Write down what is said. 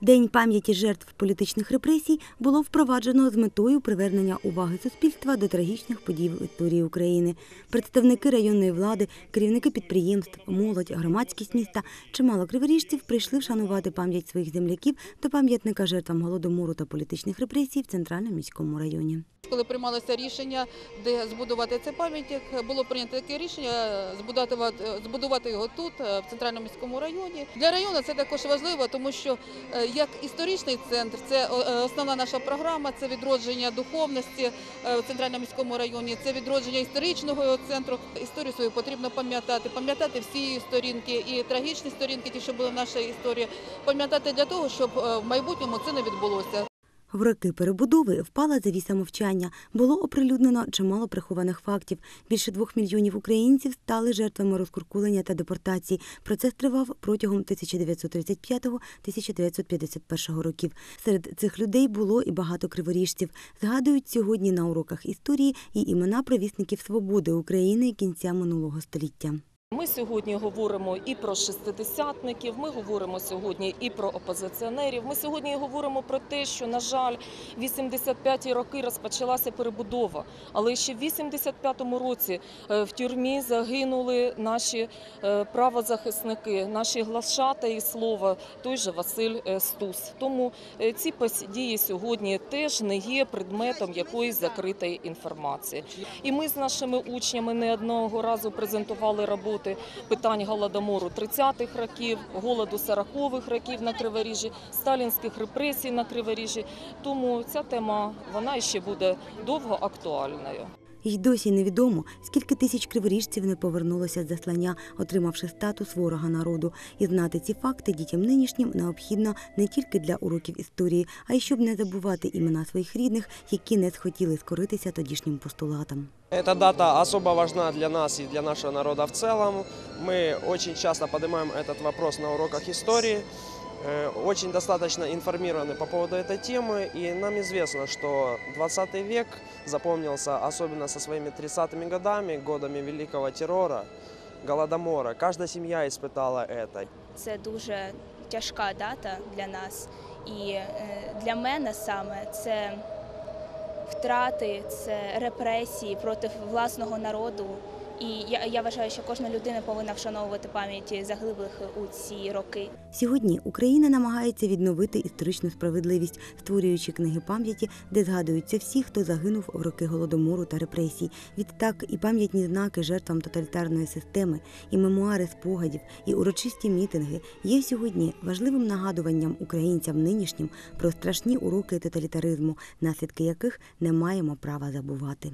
День пам'яті жертв політичних репресій було впроваджено з метою привернення уваги суспільства до трагічних подій в історії України. Представники районної влади, керівники підприємств, молодь, громадськість міста, чимало криворіжців прийшли вшанувати пам'ять своїх земляків до пам'ятника жертвам голодомору та політичних репресій в центральному міському районі. Коли приймалося рішення, де збудувати цей пам'ятник, було прийнято таке рішення збудувати, його тут, е, в центральному міському районі. Для району це також важливо, тому що е, як історичний центр, це е, основна наша програма, це відродження духовності е, в центральному міському районі, це відродження історичного центру. Історію свою потрібно пам'ятати, пам'ятати всі сторінки і трагічні сторінки, ті, що були в нашій історії, пам'ятати для того, щоб е, в майбутньому це не відбулося. В роки перебудови впала завіса мовчання. Було оприлюднено чимало прихованих фактів. Більше двох мільйонів українців стали жертвами розкуркулення та депортації. Процес тривав протягом 1935-1951 років. Серед цих людей було і багато криворіжців. Згадують сьогодні на уроках історії і імена провісників свободи України кінця минулого століття. Ми сьогодні говоримо і про шестидесятників. Ми говоримо сьогодні і про опозиціонерів. Ми сьогодні говоримо про те, що на жаль, в 85-ті роки розпочалася перебудова. Але ще в 85-му році е, в тюрмі загинули наші е, правозахисники, наші глашата і слова, той же Василь е, Стус. Тому ці події сьогодні теж не є предметом якоїсь закритої інформації. І ми з нашими учнями не одного разу презентували роботу роботи питань голодомору 30-х років, голоду 40-х років на Криворіжжі, сталінських репресій на Криворіжжі. Тому ця тема вона ще буде довго актуальною. Й досі невідомо, скільки тисяч криворіжців не повернулося з заслання, отримавши статус ворога народу. І знати ці факти дітям нинішнім необхідно не тільки для уроків історії, а й щоб не забувати імена своїх рідних, які не схотіли скоритися тодішнім постулатам. Эта дата особо важна для нас и для нашего народа в целом. Мы очень часто поднимаем этот вопрос на уроках истории. Э, Очень достаточно информированы по поводу этой темы, и нам известно, что 20 век запомнился особенно со своими 30-ми годами, годами Великого террора, Голодомора. Каждая семья испытала это. Це дуже тяжка дата для нас. І е, для мене саме це втрати, це репресії проти власного народу. І я, я вважаю, що кожна людина повинна вшановувати пам'ять загиблих у ці роки. Сьогодні Україна намагається відновити історичну справедливість, створюючи книги пам'яті, де згадуються всі, хто загинув в роки голодомору та репресій. Відтак і пам'ятні знаки жертвам тоталітарної системи, і мемуари спогадів, і урочисті мітинги є сьогодні важливим нагадуванням українцям нинішнім про страшні уроки тоталітаризму, наслідки яких не маємо права забувати.